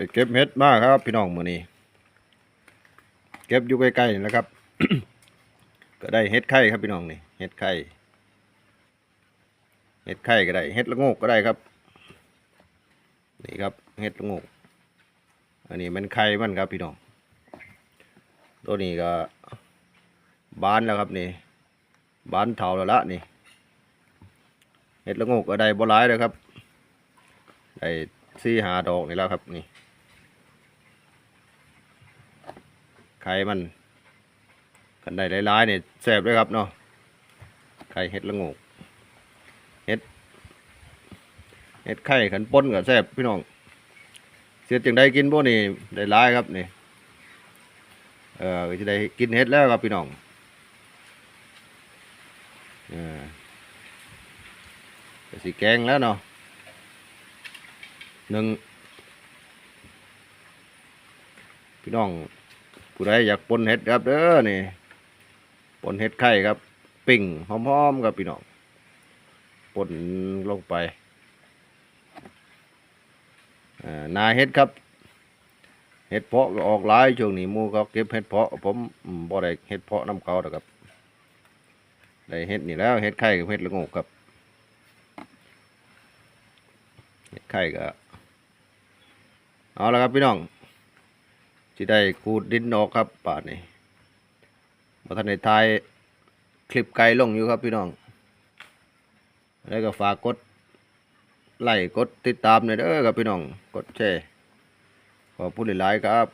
ไปเก็บเห็ดมาครับ พี่น้องมือนี้ เก็บอยู่ใกล้ๆนี่แหละครับ ก็ได้เห็ดไข่ครับพี่น้องนี่เห็ดไข่เห็ดไข่ก็ได้เห็ดละโงกก็ได้ครับนี่ครับเห็ดละโงกอันนี้มันไข่มันครับพี่น้องตัวนี้ก็บานแล้วครับนี่บานเถาแล้วละนี่เห็ดละโงกก็ได้บ่หลายเลยครับได้สี่หาดอกนี่แล้วครับนี่ ไข่มัน กันได้หลายๆเนี่ยแซ่บเลยครับเนาะไข่เห็ดละงกเห็ดเห็ดไข่ขันป้นกับแซ่บพี่น้องเสียจึงได้กินพวกนี้ได้หลายครับนี่เออจะได้กินเห็ดแล้วครับพี่น้องเออสิแกงแล้วเนาะหนึ่งพี่น้อง ผู้ใดอยากปนเห็ดครับเด้อนี่ปนเห็ดไข่ครับ ปิ่งหอมๆครับพี่น้องปนลงไปอ่านาเห็ดครับเห็ดเพาะก็ออกหลายช่วงนี้มูเขาเก็บเห็ดเพาะผมบ่ได้เห็ดเพาะน้ำเขาดอกครับได้เห็ดนี่แล้วเห็ดไข่กับเห็ดละโงกครับเห็ดไข่ก็เอาละครับพี่น้อง ที่ได้กูดดินออกครับป่านนี้มาทันในทายคลิปไกลลงอยู่ครับพี่น้อง แล้วก็ฝากกดไลค์กดติดตามหน่อยเด้อครับพี่น้อง กดแชร์ขอบคุณหลายๆครับ